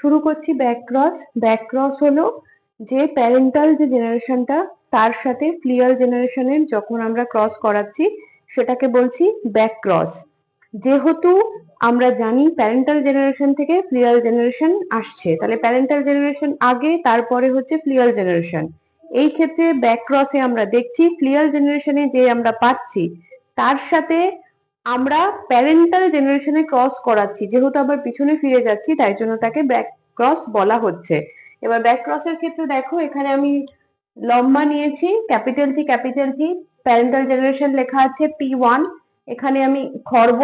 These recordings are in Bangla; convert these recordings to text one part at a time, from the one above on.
শুরু করছি ব্যাক ক্রস ব্যাক ক্রস হলো যে প্যারেন্টাল যে জেনারেশনটা তার সাথে ফ্লিয়াল জেনারেশনের যখন আমরা ক্রস করাচ্ছি, সেটাকে বলছি ব্যাক ক্রস যেহেতু আমরা জানি প্যারেন্টাল জেনারেশন থেকে ফ্লিয়াল জেনারেশন আসছে, তাহলে প্যারেন্টাল জেনারেশন আগে, তারপরে হচ্ছে ফ্লিয়াল জেনারেশন এই ক্ষেত্রে ব্যাক ক্রসে আমরা দেখছি ফ্লিয়াল জেনারেশনে যে আমরা পাচ্ছি, তার সাথে আমরা প্যারেন্টাল জেনারেশনে ক্রস করাচ্ছি, যেহেতু আবার পিছনে ফিরে যাচ্ছি, তাই জন্য তাকে ব্যাক ক্রস বলা হচ্ছে। এবার ব্যাক ক্রসের ক্ষেত্রে দেখো, এখানে আমি লম্বা নিয়েছি capital T capital T parental generation লেখা আছে পি ওয়ান এখানে আমি খর্ব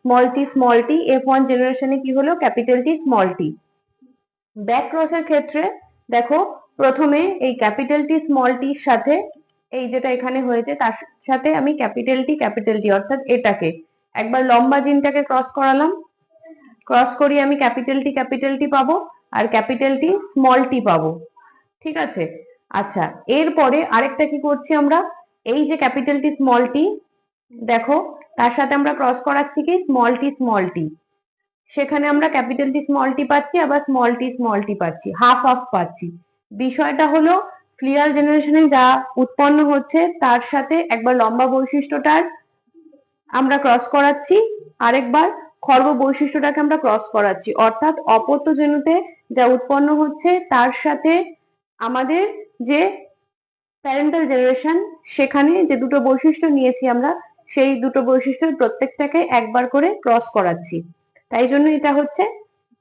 small T small T F one জেনারেশনে কি হলো? Capital T small T back ক্রসের ক্ষেত্রে দেখো, প্রথমে এই ক্যাপিটাল টি স্মল টির সাথে এই যেটা এখানে হয়েছে, তার সাথে আমি ক্যাপিটাল টি ক্যাপিটাল টি অর্থাৎ এটাকে। একবার লম্বা জিনটাকে ক্রস করালাম। ক্রস করি আমি ক্যাপিটাল টি ক্যাপিটাল টি পাবো আর ক্যাপিটাল টি স্মল টি পাবো। ঠিক আছে? আচ্ছা এরপরে আরেকটা কি করছি আমরা? এই যে ক্যাপিটাল টি স্মল টি দেখো, তার সাথে আমরা ক্রস করাচ্ছি কি? স্মল টি স্মল টি সেখানে আমরা ক্যাপিটাল টি স্মল টি পাচ্ছি, আবার স্মল টি স্মল টি পাচ্ছি। হাফ হাফ পাচ্ছি। বিষয়টা হলো ক্লিয়ার জেনারেশনে যা উৎপন্ন হচ্ছে, তার সাথে একবার লম্বা বৈশিষ্ট্যটার আমরা ক্রস করাচ্ছি, আরেকবার খর্ব বৈশিষ্ট্যটাকে আমরা ক্রস করাচ্ছি। অর্থাৎ অপত্য জেনুতে যা উৎপন্ন হচ্ছে, তার সাথে আমাদের যে প্যারেন্টাল জেনারেশন সেখানে যে দুটো বৈশিষ্ট্য নিয়েছি আমরা, সেই দুটো বৈশিষ্ট্যের প্রত্যেকটাকে একবার করে ক্রস করাচ্ছি। তাই জন্য এটা হচ্ছে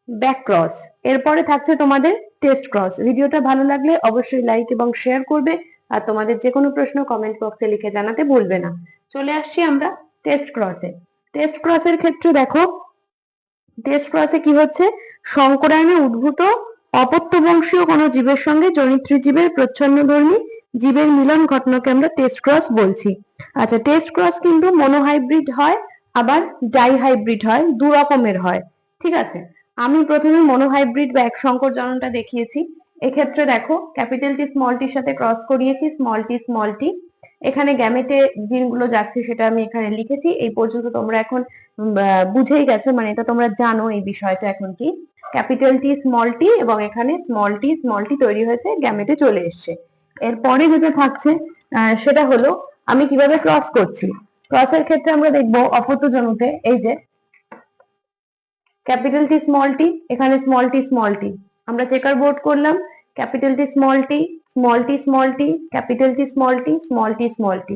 ব্যাক ক্রস এরপরে থাকছে তোমাদের টেস্ট ক্রস ভিডিওটা ভালো লাগলে অবশ্যই লাইক এবং শেয়ার করবে আর তোমাদের যে কোনো প্রশ্ন কমেন্ট বক্সে লিখে জানাতে ভুলবে না। চলে আসছি আমরা টেস্ট ক্রসে টেস্ট ক্রসের ক্ষেত্রে দেখো টেস্ট ক্রসে কি হচ্ছে? সংকরায়নে উদ্ভূত অপত্য বংশীয় কোনো জীবের সঙ্গে জনিত্রী জীবের প্রচ্ছন্নধর্মী জীবের মিলন ঘটনাকে আমরা টেস্ট ক্রস বলছি। আচ্ছা টেস্ট ক্রস কিন্তু মনোহাইব্রিড হয়, আবার ডাই হাইব্রিড হয় দু রকমের হয়। ঠিক আছে? আমি প্রথমে মনোহাইব্রিড বা এক সংকর জননটা দেখিয়েছি। এক্ষেত্রে দেখো ক্যাপিটাল টি স্মল টির সাথে ক্রস করিয়েছি স্মল টি স্মল টি এখানে গ্যামেটে জিনগুলো যাচ্ছে সেটা আমি এখানে লিখেছি। এই পর্যন্ত তোমরা এখন বুঝেই গেছো মানে এটা তোমরা জানো এই বিষয়টা এখন কি। ক্যাপিটাল টি স্মল টি এবং এখানে স্মল টি স্মল টি তৈরি হয়েছে গ্যামেটে চলে এসছে। এরপরে যেটা থাকছে সেটা হলো, আমি কীভাবে ক্রস করছি? ক্রসের ক্ষেত্রে আমরা দেখব অপত্যজনুতে এই যে ক্যাপিটাল টি স্মল টি, এখানে স্মল টি স্মল টি। আমরা চেকার বোর্ড করলাম, capital T, small T small T small T, capital T, small T small T small T.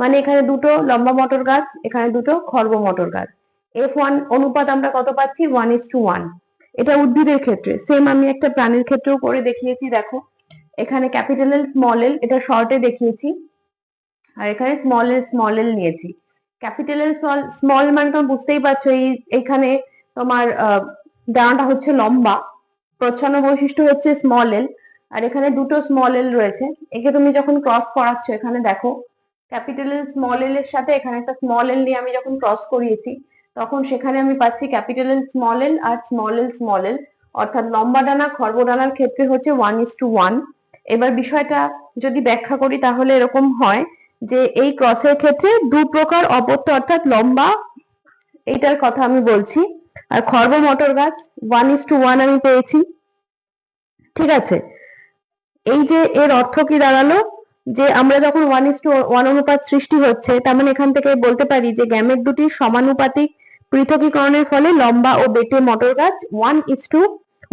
মানে এখানে দুটো লম্বা মটর গাছ, এখানে দুটো খর্ব মটর গাছ। এফ ওয়ান অনুপাত আমরা কত পাচ্ছি? ওয়ান ইস টু ওয়ান এটা উদ্ভিদের ক্ষেত্রে সেম আমি একটা প্রাণীর ক্ষেত্রেও করে দেখিয়েছি, দেখো। এখানে ক্যাপিটাল এল স্মল এল এটা শর্টে দেখিয়েছি। আর এখানে স্মল এল স্মল এল নিয়েছি। ক্যাপিটাল এল স্মল মানে তোমরা বুঝতেই পারছ, এই এখানে তোমার ডানাটা হচ্ছে লম্বা, প্রচ্ছন্ন বৈশিষ্ট্য হচ্ছে স্মল এল আর এখানে দুটো স্মল এল রয়েছে। একে তুমি যখন ক্রস করাচ্ছ, এখানে দেখো ক্যাপিটাল এল স্মল এল এর সাথে এখানে একটা স্মল এল নিয়ে আমি যখন ক্রস করিয়েছি, তখন সেখানে আমি পাচ্ছি ক্যাপিটাল এল স্মল এল আর স্মল এল স্মল এল অর্থাৎ লম্বা ডানা, খর্ব ডানার ক্ষেত্রে হচ্ছে ওয়ান ইস টু ওয়ান এবার বিষয়টা যদি ব্যাখ্যা করি, তাহলে এরকম হয় যে এই ক্রসের ক্ষেত্রে দু প্রকার অপত্য, অর্থাৎ লম্বা, এইটার কথা আমি বলছি। আর খর্ব মটর গাছ ওয়ান ইস টু ওয়ান আমি পেয়েছি। ঠিক আছে? এই যে এর অর্থ কি দাঁড়াল? যে আমরা যখন ওয়ান ইস টু ওয়ান অনুপাত সৃষ্টি হচ্ছে, তার মানে এখান থেকে বলতে পারি যে গ্যামেট দুটি সমানুপাতিক পৃথকীকরণের ফলে লম্বা ও বেটে মটর গাছ ওয়ান ইস টু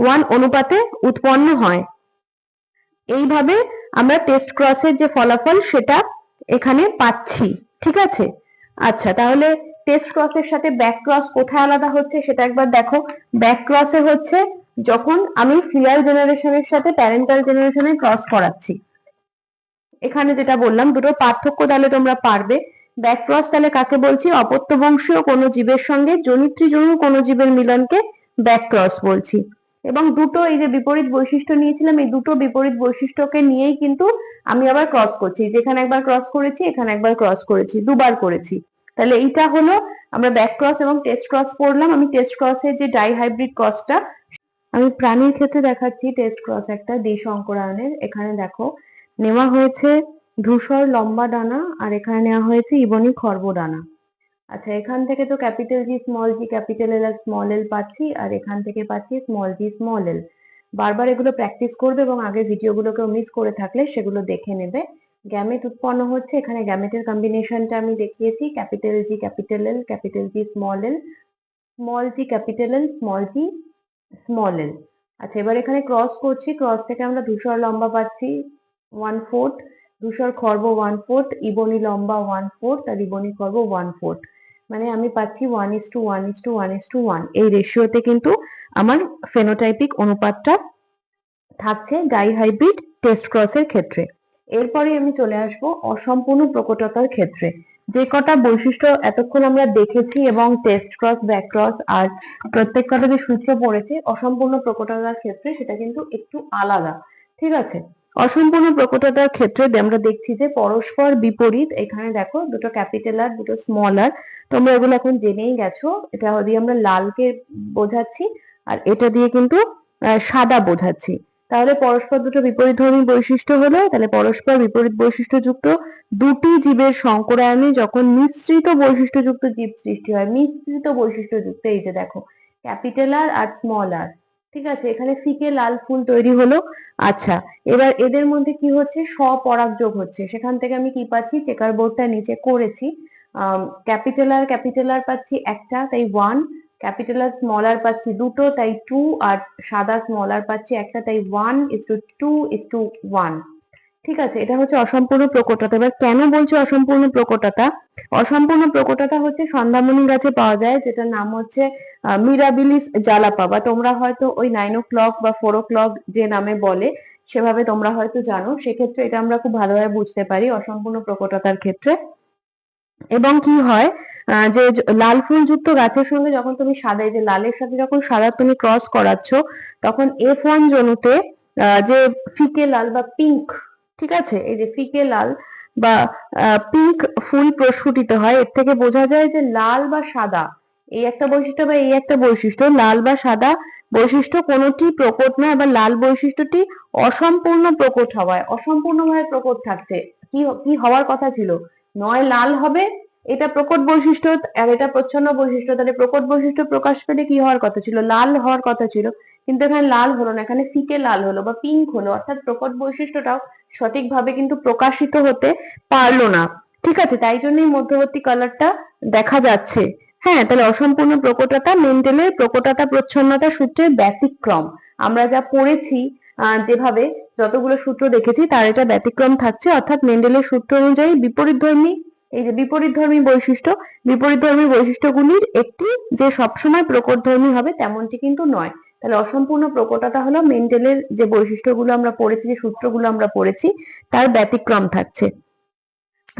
ওয়ান অনুপাতে উৎপন্ন হয়। এইভাবে আমরা টেস্ট ক্রসের যে ফলাফল, সেটা এখানে পাচ্ছি। ঠিক আছে? আচ্ছা তাহলে টেস্ট ক্রসের সাথে ব্যাক ক্রস কোথায় আলাদা হচ্ছে সেটা একবার দেখো। ব্যাক ক্রসে হচ্ছে যখন আমি ফিয়াল জেনারেশনের সাথে প্যারেন্টাল জেনারেশনে ক্রস করাচ্ছি। এখানে যেটা বললাম, দুটো পার্থক্য তাহলে তোমরা পারবে। ব্যাক ক্রস তাহলে কাকে বলছি? অপত্য বংশীয় কোনো জীবের সঙ্গে, জনিত্রী জনু কোনো জীবের মিলনকে ব্যাক ক্রস বলছি। এবং দুটো এই যে বিপরীত বৈশিষ্ট্য নিয়েছিলাম, এই দুটো বিপরীত বৈশিষ্ট্যকে নিয়েই কিন্তু আমি আবার ক্রস করছি। যেখানে একবার ক্রস করেছি, এখানে একবার ক্রস করেছি, দুবার করেছি। তাহলে এইটা হলো আমরা ব্যাক ক্রস এবং টেস্ট ক্রস করলাম। আমি টেস্ট ক্রসের যে ডাই হাইব্রিড ক্রসটা আমি প্রাণীর ক্ষেত্রে দেখাচ্ছি টেস্ট ক্রস একটা দেশ অঙ্করায়নের। এখানে দেখো, নেওয়া হয়েছে ধূসর লম্বা ডানা আর এখানে নেওয়া হয়েছে ইবনি খর্ব ডানা। আচ্ছা এখান থেকে তো capital G small G capital L আর স্মল এল পাচ্ছি আর এখান থেকে পাচ্ছি স্মল জি স্মল এল বারবার এগুলো প্র্যাকটিস করবে এবং আগের ভিডিওগুলোকেও মিস করে থাকলে সেগুলো দেখে নেবে। গ্যামেট উৎপন্ন হচ্ছে। এখানে গ্যামেটের কম্বিনেশনটা আমি দেখিয়েছি। Capital G capital L capital G small L small G capital L small G small L আচ্ছা এবার এখানে ক্রস করছি। ক্রস থেকে আমরা ধূসর লম্বা পাচ্ছি ওয়ান ফোর্থ ধূসর খর্ব ওয়ান ফোর্থ ইবনি লম্বা ওয়ান ফোর্থ আর ইবনি খর্ব ওয়ান ফোর্থ মানে আমি পাচ্ছি one is two one is two one is two one এই রেশিওতে কিন্তু আমার ফেনোটাইপিক অনুপাতটা থাকছে ডাই হাইব্রিড টেস্ট ক্রসের ক্ষেত্রে। এরপরে আমি চলে আসব অসম্পূর্ণ প্রকটতার ক্ষেত্রে। যে কটা বৈশিষ্ট্য এতক্ষণ আমরা দেখেছি এবং টেস্ট ক্রস ব্যাক ক্রস আর প্রত্যেক কটা যে সূত্র পড়েছে, অসম্পূর্ণ প্রকটতার ক্ষেত্রে সেটা কিন্তু একটু আলাদা। ঠিক আছে? অসম্পূর্ণ প্রকটতার ক্ষেত্রে আমরা দেখছি যে পরস্পর বিপরীত, এখানে দেখো দুটো ক্যাপিটাল আর দুটো স্মল আর তোমরা এগুলো এখন জেনেই গেছো। এটা দিয়ে আমরা লালকে বোঝাচ্ছি আর এটা দিয়ে কিন্তু সাদা বোঝাচ্ছি। তাহলে পরস্পর দুটো বিপরীতধর্মী বৈশিষ্ট্য হলো, তাহলে পরস্পর বিপরীত বৈশিষ্ট্যযুক্ত দুটি জীবের সংকরায়নে যখন মিশ্রিত বৈশিষ্ট্যযুক্ত জীব সৃষ্টি হয়, মিশ্রিত বৈশিষ্ট্যযুক্ত এই যে দেখো, ক্যাপিটাল আর আর স্মল আর ঠিক আছে? এখানে ফিকে লাল ফুল তৈরি হলো আচ্ছা এবার এদের মধ্যে কি হচ্ছে? স্বপরাগযোগ হচ্ছে, সেখান থেকে আমি কি পাচ্ছি? চেকার বোর্ডটা নিচে করেছি ক্যাপিটাল আর ক্যাপিটাল আর পাচ্ছি একটা, তাই one capital R small R পাচ্ছি দুটো, তাই টু আর সাদা স্মল আর পাচ্ছি একটা, তাই one is two two is two one ঠিক আছে, এটা হচ্ছে অসম্পূর্ণ প্রকটতা। এবার কেন বলছি অসম্পূর্ণ প্রকটতা? অসম্পূর্ণ প্রকটতা হচ্ছে সন্ধ্যামণি গাছে পাওয়া যায়, যেটার নাম হচ্ছে মিরাবিলিস জালাপা বা তোমরা হয়তো ওই নাইন ও ক্লক বা ফোর ও ক্লক যে নামে বলে, সেভাবে তোমরা হয়তো জানো। সেক্ষেত্রে এটা আমরা খুব ভালোভাবে বুঝতে পারি অসম্পূর্ণ প্রকটতার ক্ষেত্রে। এবং কি হয় যে লাল ফুল যুক্ত গাছের সঙ্গে যখন তুমি সাদা যে লালের সাথে যখন সাদা তুমি ক্রস করাচ্ছ, তখন এফ ওয়ান জনুতে যে ফিকে লাল বা পিঙ্ক ঠিক আছে? এই যে ফিকে লাল বা পিঙ্ক ফুল প্রস্ফুটিত হয়, এর থেকে বোঝা যায় যে লাল বা সাদা, এই একটা বৈশিষ্ট্য বা এই একটা বৈশিষ্ট্য, লাল বা সাদা বৈশিষ্ট্য কোনোটি প্রকট নয় বা লাল বৈশিষ্ট্যটি অসম্পূর্ণ প্রকট হওয়ায়, অসম্পূর্ণভাবে প্রকট থাকছে কি কি হওয়ার কথা ছিল? নয় লাল হবে, এটা প্রকট বৈশিষ্ট্য আর এটা প্রচ্ছন্ন বৈশিষ্ট্য। তাহলে প্রকট বৈশিষ্ট্য প্রকাশ পেলে কি হওয়ার কথা ছিল? লাল হওয়ার কথা ছিল, কিন্তু এখানে লাল হলো না, এখানে ফিকে লাল হলো বা পিঙ্ক হলো। অর্থাৎ প্রকট বৈশিষ্ট্যটাও সঠিকভাবে কিন্তু প্রকাশিত হতে পারল না। ঠিক আছে, তাই জন্যই মধ্যবর্তী কালারটা দেখা যাচ্ছে। হ্যাঁ তাহলে অসম্পূর্ণ প্রকটতা মেন্ডেলের প্রকটতা, প্রচ্ছন্নতা সূত্রের ব্যতিক্রম। আমরা যা পড়েছি যেভাবে যতগুলো সূত্র দেখেছি, তার এটা ব্যতিক্রম থাকছে। অর্থাৎ মেন্ডেলের সূত্র অনুযায়ী বিপরীতধর্মী, এই যে বিপরীতধর্মী বৈশিষ্ট্য বিপরীত বিপরীতধর্মী বৈশিষ্ট্যগুলির একটি যে সবসময় প্রকটধর্মী হবে, তেমনটি কিন্তু নয়। তাহলে অসম্পূর্ণ প্রকটতা হলো মেন্ডেলের যে বৈশিষ্ট্যগুলো আমরা পড়েছি, যে সূত্রগুলো আমরা পড়েছি, তার ব্যতিক্রম থাকছে।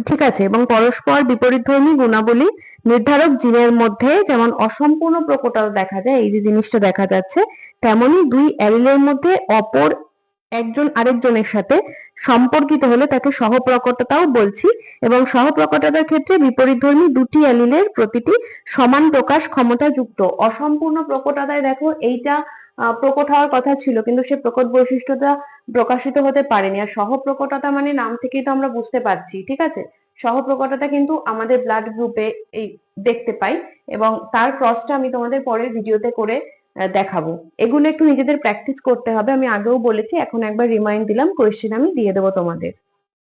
ঠিক আছে, এবং পরস্পর বিপরীতধর্মী গুণাবলী নির্ধারক জিনের মধ্যে যেমন অসম্পূর্ণ প্রকটতা দেখা যায়, এই যে জিনিসটা দেখা যাচ্ছে তেমনি দুই অ্যালিলের মধ্যে অপর একজন আরেকজনের সাথে সম্পর্কিত হলে তাকে সহপ্রকটতাও বলছি এবং সহপ্রকটতার ক্ষেত্রে বিপরীতধর্মী দুটি অ্যালিলের প্রতিটি সমান প্রকাশ ক্ষমতা যুক্ত অসম্পূর্ণ প্রকটতায় দেখো এইটা প্রকট হওয়ার কথা ছিল, কিন্তু সে প্রকট বৈশিষ্ট্যটা প্রকাশিত হতে পারেনি। আর সহপ্রকটতা মানে নাম থেকেই তো আমরা বুঝতে পারছি, ঠিক আছে? সহপ্রকটতা কিন্তু আমাদের ব্লাড গ্রুপে এই দেখতে পাই এবং তার ক্রসটা আমি তোমাদের পরের ভিডিওতে করে দেখাবো। এগুলো একটু নিজেদের প্র্যাকটিস করতে হবে। আমি আগেও বলেছি, এখন একবার রিমাইন্ড দিলাম কোয়েশ্চেন আমি দিয়ে দেবো তোমাদের।